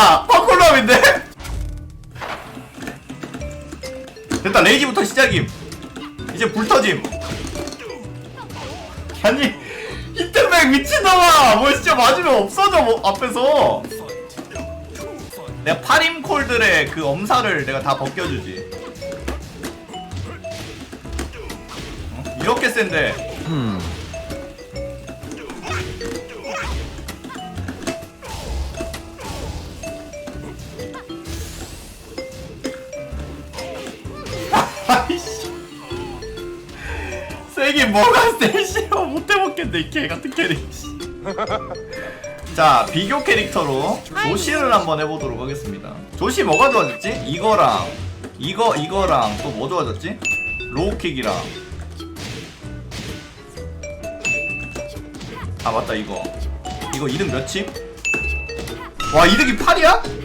야 파콜람인데? 됐다 레이지부터 시작임. 이제 불 터짐. 아니 히트백 미친놈아! 뭐 진짜 맞으면 없어져 뭐 앞에서. 내가 파림콜들의 그 엄살을 내가 다 벗겨주지. 어? 이렇게 센데. 아 세긴 뭐가 세 싫어 못해먹겠네 이 개같은 캐릭 씨. 자 비교 캐릭터로 조시를 한번 해보도록 하겠습니다 조시 뭐가 좋아졌지? 이거랑 이거 이거랑 또 뭐 좋아졌지? 로우킥이랑 아 맞다 이거 이거 이득 몇침? 와 이득이 8이야?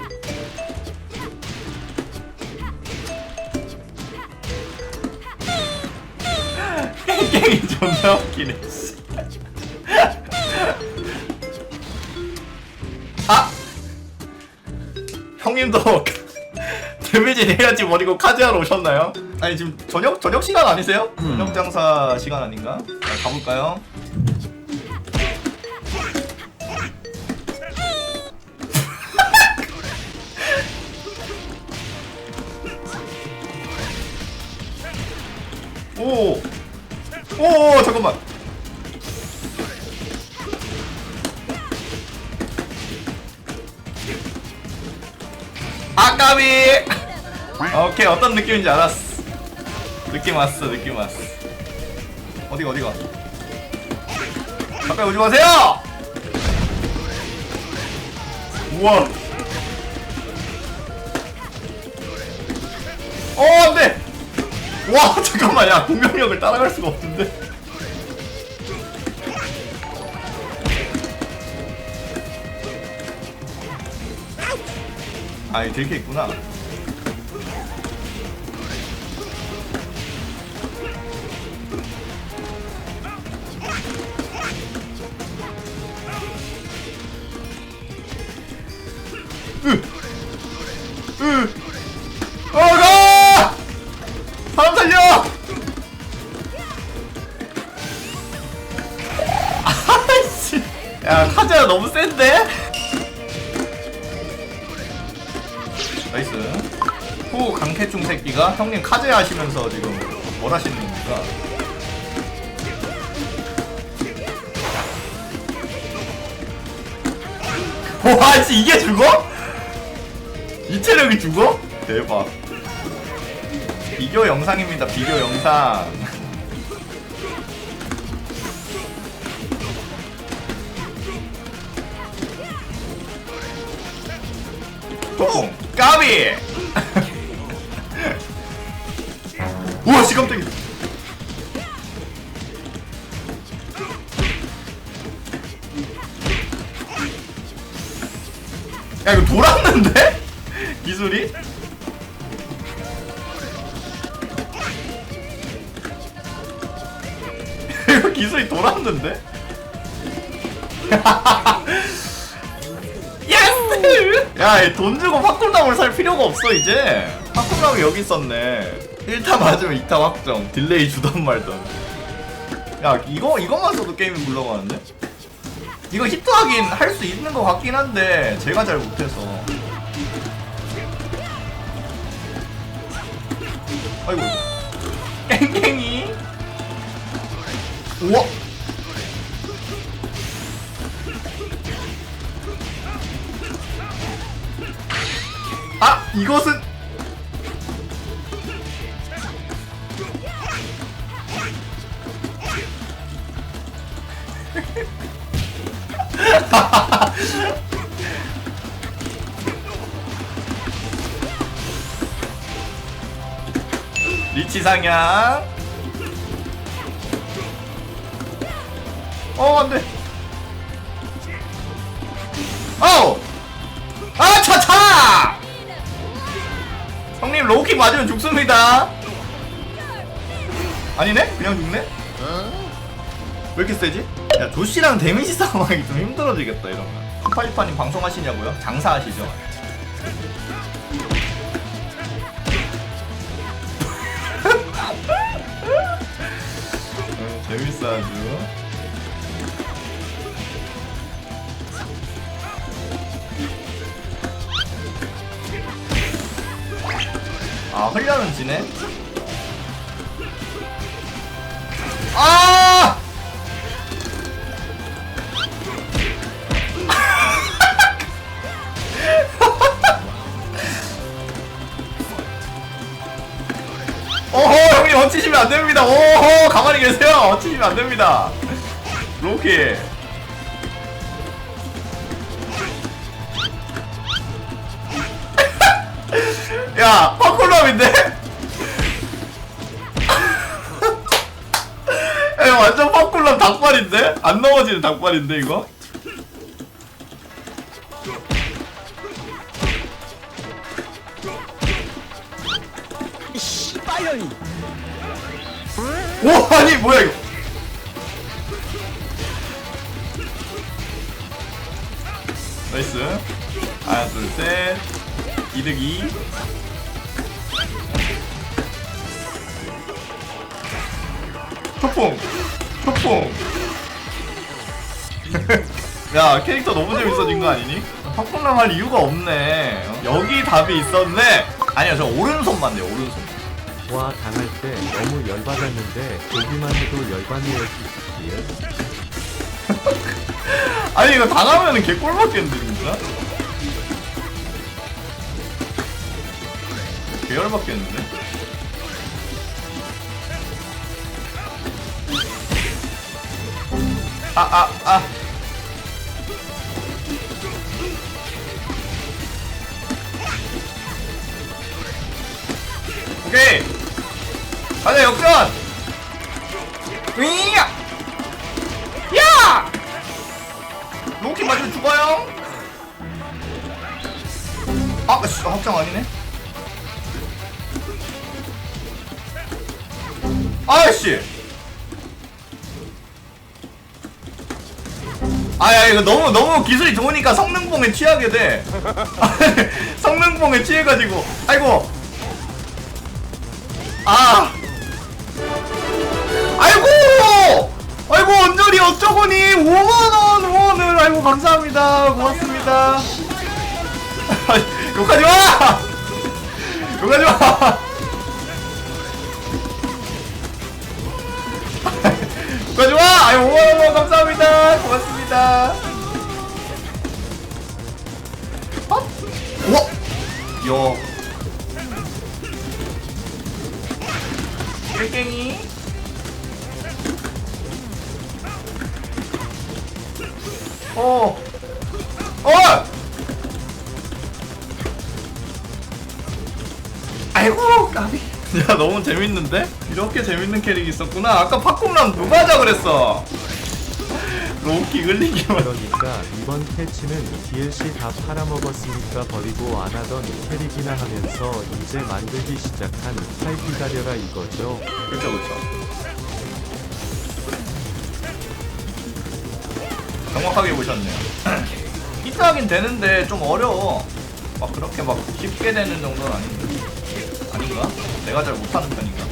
존나 웃기네 씨. 아! 형님도 데미지 내야지 버리고 카즈하러 오셨나요? 아니 지금 저녁 저녁 시간 아니세요? 저녁 장사 시간 아닌가? 자, 가볼까요? 오! 오, 잠깐만. 아까비. 오케이 어떤 느낌인지 알았어. 느낌 왔어, 느낌 왔어. 어디가 어디가? 가까이 오지 마세요. 우와. 어, 안돼. 와, 잠깐만, 야, 공격력을 따라갈 수가 없는데. 아, 이렇게 있구나. 으! 으! 야, 카즈야 너무 센데? 나이스. 후 강태충 새끼가 형님 카즈 하시면서 지금 뭘 하시는 겁니까? 와, 씨, 이게 죽어? 이 체력이 죽어? 대박. 비교 영상입니다. 비교 영상. 뽕 까비. 우와 씨 깜짝이야. 야 이거 돌았는데? 기술이? 이거 기술이 돌았는데? 예스! 야, 돈 주고 팝콘나무를 살 필요가 없어, 이제. 팝콘나무 여기 있었네. 1타 맞으면 2타 확정. 딜레이 주던 말던. 야, 이거, 이것만 써도 게임이 굴러가는데? 이거 히트 하긴 할 수 있는 것 같긴 한데, 제가 잘 못해서. 아이고. 깽깽이. 우와! 아 이것은 리치 상향. 어 안돼. 어 로우킥 맞으면 죽습니다. 아니네? 그냥 죽네? 왜 이렇게 세지? 야 조씨랑 데미지 싸움하기 좀 힘들어지겠다 이러면. 파이파님 방송하시냐고요? 장사하시죠? 어, 재밌어 아주. 아 흘려는 지네. 아! 오호 형님 얹히시면 안 됩니다. 오호 가만히 계세요. 얹히시면 안 됩니다. 로키. 야 파 콜람인데? 야 완전 파콜람 닭발인데? 안 넘어지는 닭발인데 이거? 씨발년이 오 아니 뭐야 이거? 나이스 하나 둘셋 이득이 초풍 초풍 야 캐릭터 너무 재밌어진 거 아니니? 팝콘랑 할 이유가 없네 여기 답이 있었네 아니야 저 오른손만 돼요 오른손 와 당할 때 너무 열받았는데 보기만 해도 열받네요 아니 이거 당하면은 개꿀 먹겠는데 진짜? 개열 받겠는데? 아아 아, 오케이 가자 역전 으이야 야 로키 맞으면 죽어요. 아, 씨, 확장 아니네. 아씨. 아야 이거 너무 너무 기술이 좋으니까 성능봉에 취하게 돼. 성능봉에 취해가지고 아이고. 아. 아이고! 아이고 언저리 어쩌고니 5만원 후원을 아이고 감사합니다 고맙습니다 욕하지 아이고, 까비. 야, 너무 재밌는데? 이렇게 재밌는 캐릭이 있었구나. 아까 팝콘랑 누가 하자 그랬어? 로키 흘리기만. 그러니까 이번 패치는 DLC 다 팔아먹었으니까 버리고 안 하던 캐릭이나 하면서 이제 만들기 시작한 살 기다려라 이거죠 그쵸, 그쵸. 정확하게 보셨네요. 히트하긴 되는데 좀 어려워. 막 그렇게 막 쉽게 되는 정도는 아닌데. 아닌가? 내가 잘 못하는 편인가?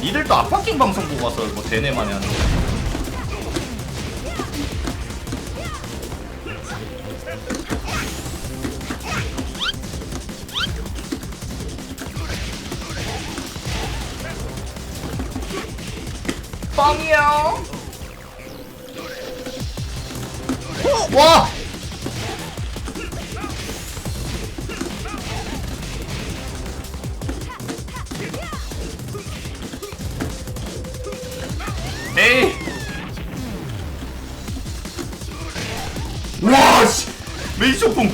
니들도 아파킹 방송 보고 와서 뭐 대내만이 하는 거야. 빵이야. 어, 와! 메이쇼풍!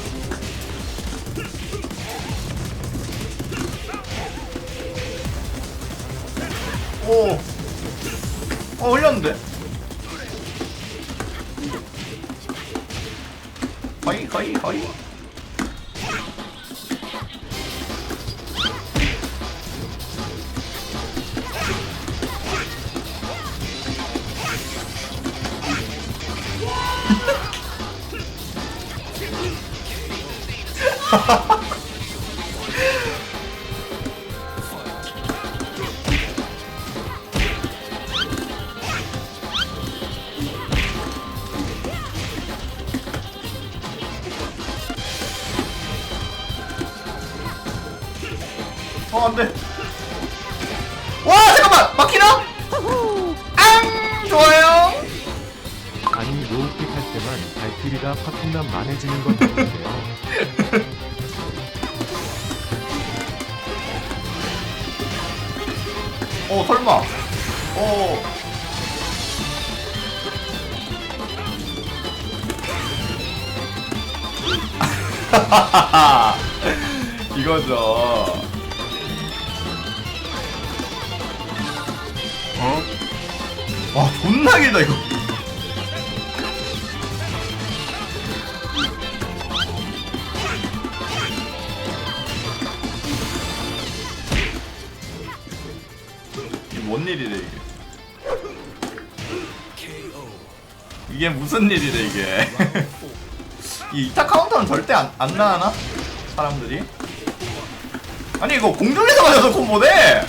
오! 어, 흘렸는데? 허이, 허이, 허이. 어 안 돼. 와 잠깐만! 막히나? 앙! 좋아요. 아니 로우킥 할 때만 발키리가 파풍남 만해지는 건 어 설마 어. 이거죠. 어? 와 존나 길다 이거 뭔 일이래 이게? 이게 무슨 일이래 이게? 이 이타 카운터는 절대 안, 안 나가나? 사람들이? 아니 이거 공중에서 맞아서 콤보네!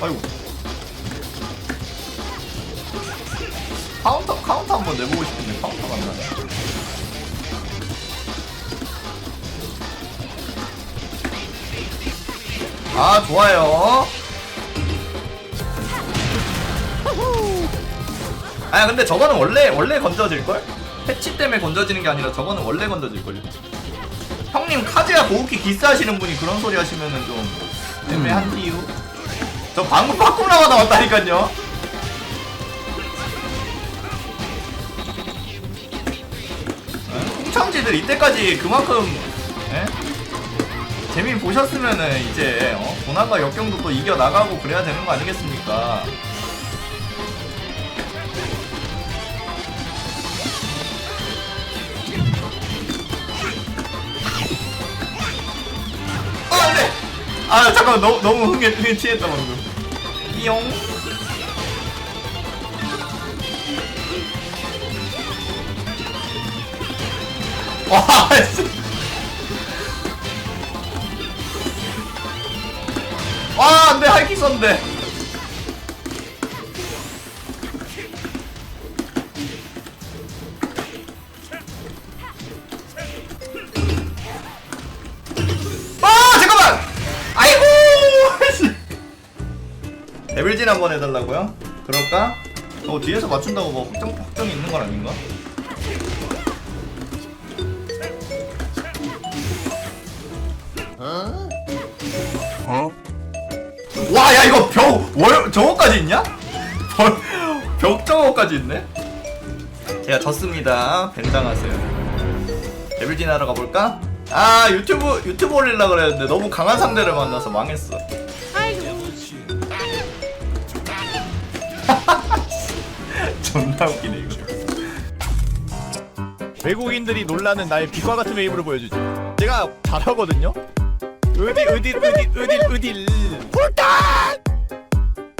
아이고. 카운터 카운터 한번 내보고 싶은데 카운터가 안 나네 아 좋아요. 아 근데 저거는 원래 원래 건져질걸? 패치 때문에 건져지는 게 아니라 저거는 원래 건져질걸 형님 카즈야 고우키 기스하시는 분이 그런 소리 하시면은 좀 애매한디요 저 방금 바꾸고 나가다 왔다니깐요. 홍창지들 이때까지 그만큼 에? 재미 보셨으면은 이제 어? 고난과 역경도 또 이겨 나가고 그래야 되는 거 아니겠습니까? 어, 안돼! 아 잠깐 너무 너무 흥에 흥에 취했다 방금. 씨. 와, 썼는데. 아 잠깐만 아이고 씨. 데빌진 한번 해달라고요? 그럴까? 어 뒤에서 맞춘다고 뭐 확정 확정이 있는 건 아닌가? 이거 벽 월 저거까지 있냐? 벽, 벽 저거까지 있네? 제가 졌습니다 벤당하세요 데빌진 하러 가볼까? 아 유튜브 유튜브 올리려 그랬는데 너무 강한 상대를 만나서 망했어. 존나 웃기네 이거. 외국인들이 놀라는 나의 비과 같은 웨이브를 보여주지. 제가 잘하거든요. 으딜 으딜 으딜 으딜 으딜. 홀딱.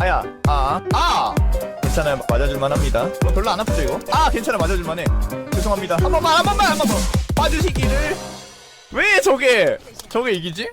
아야 아 아. 괜찮아요 맞아줄만 합니다. 어, 별로 안 아프죠 이거? 아 괜찮아 맞아줄만 해. 죄송합니다. 한 번만 한 번만 한 번만 봐주시기를. 왜 저게 저게 이기지?